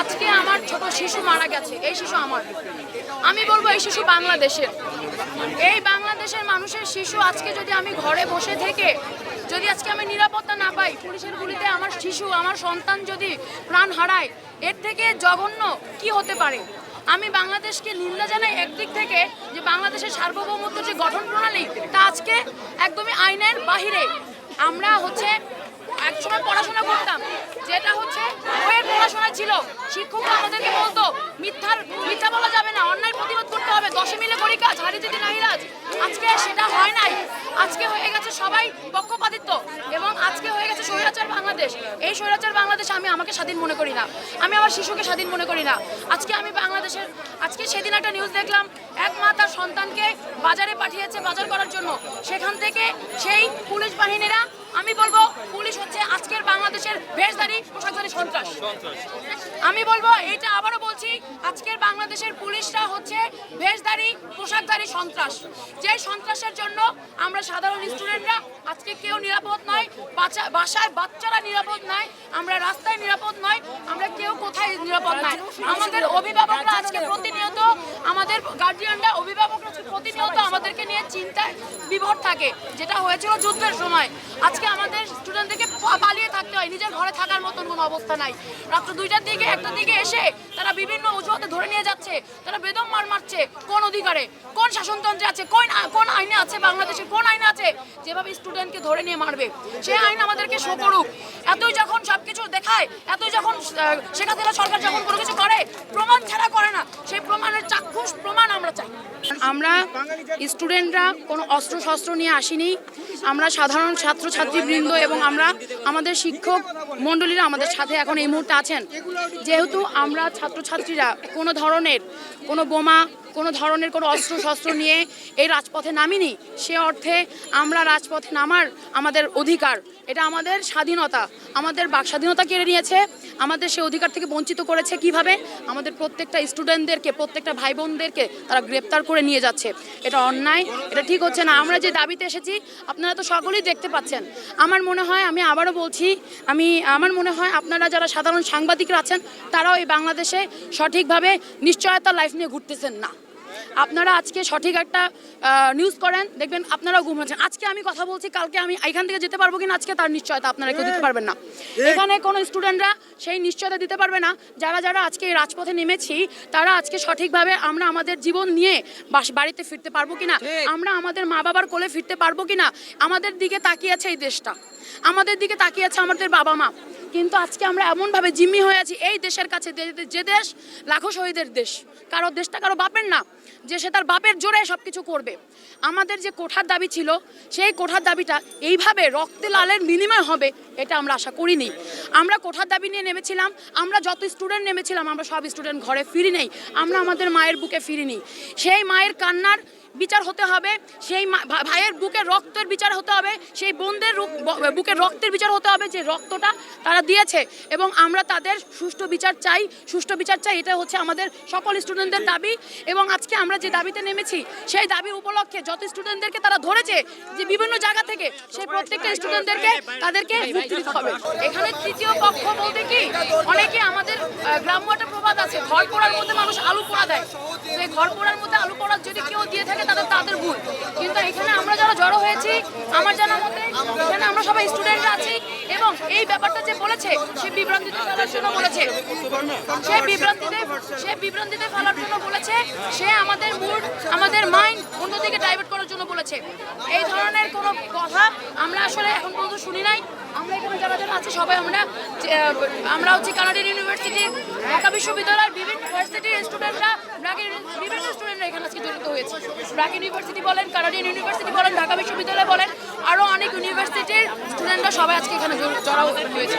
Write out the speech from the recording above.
আজকে আমার ছোট শিশু মারা গেছে, এই শিশু আমার। আমি বলব এই শিশু বাংলাদেশের। এই বাংলাদেশের মানুষের শিশু আজকে যদি আমি ঘরে বসে থেকে, যদি আজকে আমি নিরাপত্তা না পাই, পুলিশের গুলিতে আমার শিশু, আমার সন্তান যদি প্রাণ হারায়, এর থেকে জঘন্য কি হতে পারে? আমি বাংলাদেশকে নিন্দা জানাই একদিক থেকে যে বাংলাদেশের সার্বভৌমত্ব যে গঠন প্রণালী, তা আজকে একদমই আইনের বাহিরে। আমরা হচ্ছে একসময় পড়াশোনা করতাম। যেটা হচ্ছে, বইয়ের পড়াশোনা ছিল। শিক্ষকরা আমাদেরকে বলতো মিথ্যার মিথ্যা বলা যাবে না। অন্যায় প্রতিবাদ করতে হবে। দশে মিলে করি কাজ হারি যদি নাহিরাজ আজকে সেটা হয় নাই। আজকে হয়ে গেছে সবাই পক্ষপাতিত্ব এবং আজকে হয়ে গেছে স্বৈরাচার বাংলাদেশ। এই স্বৈরাচার বাংলাদেশ আমি আমাকে স্বাধীন মনে করি না। আমি আমার শিশুকে স্বাধীন মনে করি না। আজকে আমি বাংলাদেশের, আজকে সেদিন একটা নিউজ দেখলাম। এক মা তার সন্তানকে বাজারে পাঠিয়েছে বাজার করার জন্য। সেখান থেকে সেই পুলিশ বাহিনীরা আমি বলব পুলিশ হচ্ছে আজকের বাংলাদেশের ভেষধারী পোশাকধারী সন্ত্রাস। আমি বলব এইটা আবারও বলছি, আজকের বাংলাদেশের পুলিশরা হচ্ছে ভেষধারী পোশাকধারী সন্ত্রাস। যে সন্ত্রাসের জন্য আমরা সাধারণ স্টুডেন্টরা, আজকে কেউ নিরাপদ নয় বাচ্চা- বাসায় বাচ্চারা নিরাপদ নয়, আমরা রাস্তায় নিরাপদ নয়, আমরা কেউ কোথায় নিরাপদ নয়। আমাদের অভিভাবকরা আজকে প্রতিনিয়ত, আমাদের গার্জিয়ানরা অভিভাবকরা প্রতিনিয়ত আমাদেরকে নিয়ে চিন্তায় বিভোর থাকে, যেটা হয়েছিল যুদ্ধের সময়। আজকে আমাদের স্টুডেন্টদেরকে পালিয়ে থাকতে হয়। নিজের ঘরে থাকার মতন কোনো অবস্থা নাই। রাত্র দুইটার দিকে, একটার দিকে এসে তারা বিভিন্ন অজুহাতে ধরে নিয়ে যাচ্ছে। তারা বেদম মার মারছে কোন অধিকারে? কোন শাসনতন্ত্রে আছে? কোন কোন আইনে আছে বাংলাদেশের কোন আইনে আছে? যেভাবে স্টুডেন্টকে ধরে নিয়ে মারবে, সে আইন আমাদেরকে শো করুক। এতই যখন সবকিছু দেখায়, এতই যখন শেখ হাসিনা সরকার যখন কোনো কিছু করে, প্রমাণ ছাড়া করে না, সেই প্রমাণের চাক্ষুষ প্রমাণ আমরা চাই। আমরা স্টুডেন্টরা কোনো অস্ত্র শস্ত্র নিয়ে আসিনি। আমরা সাধারণ ছাত্রছাত্রীবৃন্দ এবং আমরা আমাদের শিক্ষক মণ্ডলীরা আমাদের সাথে এখন এই মুহূর্তে আছেন। যেহেতু আমরা ছাত্রছাত্রীরা কোনো ধরনের কোনো বোমা কোনো ধরনের কোনো অস্ত্র শস্ত্র নিয়ে এই রাজপথে নামিনি। সে অর্থে আমরা রাজপথে নামার আমাদের অধিকার। এটা আমাদের স্বাধীনতা। আমাদের বাক স্বাধীনতা কেড়ে নিয়েছে। আমাদের সে অধিকার থেকে বঞ্চিত করেছে কীভাবে? আমাদের প্রত্যেকটা স্টুডেন্টদেরকে প্রত্যেকটা ভাই বোনদেরকে তারা গ্রেপ্তার করে নিয়ে যাচ্ছে। এটা অন্যায়, এটা ঠিক হচ্ছে না। আমরা যে দাবিতে এসেছি, আপনারা তো সকলেই দেখতে পাচ্ছেন। আমার মনে হয়, আমি আবারও বলছি, আমি, আমার মনে হয় আপনারা যারা সাধারণ সাংবাদিকরা আছেন, তারাও এই বাংলাদেশে সঠিকভাবে নিশ্চয়তা লাইফ নিয়ে ঘুরতেছেন না। আপনারা আজকে সঠিক একটা নিউজ করেন দেখবেন আপনারাও ঘুম হচ্ছেন আজকে আমি কথা বলছি কালকে আমি এখান থেকে যেতে পারব কিনা আজকে তার নিশ্চয়তা আপনারা কেউ দিতে পারবেন না। এখানে কোনো স্টুডেন্টরা সেই নিশ্চয়তা দিতে পারবে না। যারা যারা আজকে এই রাজপথে নেমেছি তারা আজকে সঠিকভাবে আমরা আমাদের জীবন নিয়ে বাড়িতে ফিরতে পারব কিনা আমরা আমাদের মা বাবার কোলে ফিরতে পারব কিনা আমাদের দিকে তাকিয়ে আছে এই দেশটা। আমাদের দিকে তাকিয়ে আছে আমাদের বাবা মা কিন্তু আজকে আমরা এমনভাবে জিম্মি হয়ে আছি, এই দেশের কাছে যে- দেশ লাখো শহীদের দেশ। কারও দেশটা কারও বাপের না, যে সে তার বাপের জোরে সব কিছু করবে। আমাদের যে কোঠার দাবি ছিল, সেই কোঠার দাবিটা এইভাবে রক্তে লালের বিনিময় হবে, এটা আমরা আশা করিনি। আমরা কোঠার দাবি নিয়ে নেমেছিলাম, আমরা যত স্টুডেন্ট নেমেছিলাম, আমরা সব স্টুডেন্ট ঘরে ফিরি নেই, আমরা আমাদের মায়ের বুকে ফিরিনি। সেই মায়ের কান্নার বিচার হতে হবে, সেই ভাইয়ের বুকে রক্তের বিচার হতে হবে, সেই বোনদের বুকে রক্তের বিচার হতে হবে, যে রক্তটা তারা দিয়েছে এবং আমরা তাদের সুষ্ঠু বিচার চাই, সুষ্ঠু বিচার চাই এটা হচ্ছে আমাদের সকল স্টুডেন্টদের দাবি। এবং আজকে আমরা যে দাবিতে নেমেছি, সেই দাবি উপলক্ষে যত স্টুডেন্টদেরকে তারা ধরেছে যে বিভিন্ন জায়গা থেকে, সেই প্রত্যেকটা স্টুডেন্টদেরকে তাদেরকে মুক্তি দিতে হবে। এখানে তৃতীয় পক্ষ বলতে কি, অনেকে আমাদের গ্রাম্য একটা প্রবাদ আছে, ঘর পোড়ার মধ্যে মানুষ আলু পোড়া দেয়। সেই ঘর পোড়ার মধ্যে আলু পোড়া যদি কেউ দিয়ে থাকে তাদের তাদের ভুল। কিন্তু এখানে আমরা যারা জড়ো হয়েছি, আমার জানা মতে, এখানে আমরা সবাই স্টুডেন্টরা আছি। এবং এই ব্যাপারটা যে বলেছে, সে বিভ্রান্তিতে ফেলার জন্য বলেছে। সে বিভ্রান্তিতে সে বিভ্রান্তিতে ফেলার জন্য বলেছে, সে আমাদের মুড আমাদের মাইন্ড অন্যদিকে ডাইভার্ট করার জন্য বলেছে। এই ধরনের কোনো কথা আমরা আসলে এখন পর্যন্ত শুনি নাই। আমরা এখানে যারা যারা আছি, সবাই আমরা আমরা হচ্ছে কানাডিয়ান ইউনিভার্সিটি ঢাকা বিশ্ববিদ্যালয়ের বিভিন্ন ইউনিভার্সিটির স্টুডেন্টরা বিভিন্ন স্টুডেন্টরা এখানে হয়েছে। ব্র্যাক ইউনিভার্সিটি বলেন, কানাডিয়ান ইউনিভার্সিটি বলেন, ঢাকা বিশ্ববিদ্যালয় বলেন আরও অনেক ইউনিভার্সিটির স্টুডেন্টরা সবাই আজকে এখানে জড়াও হয়েছে।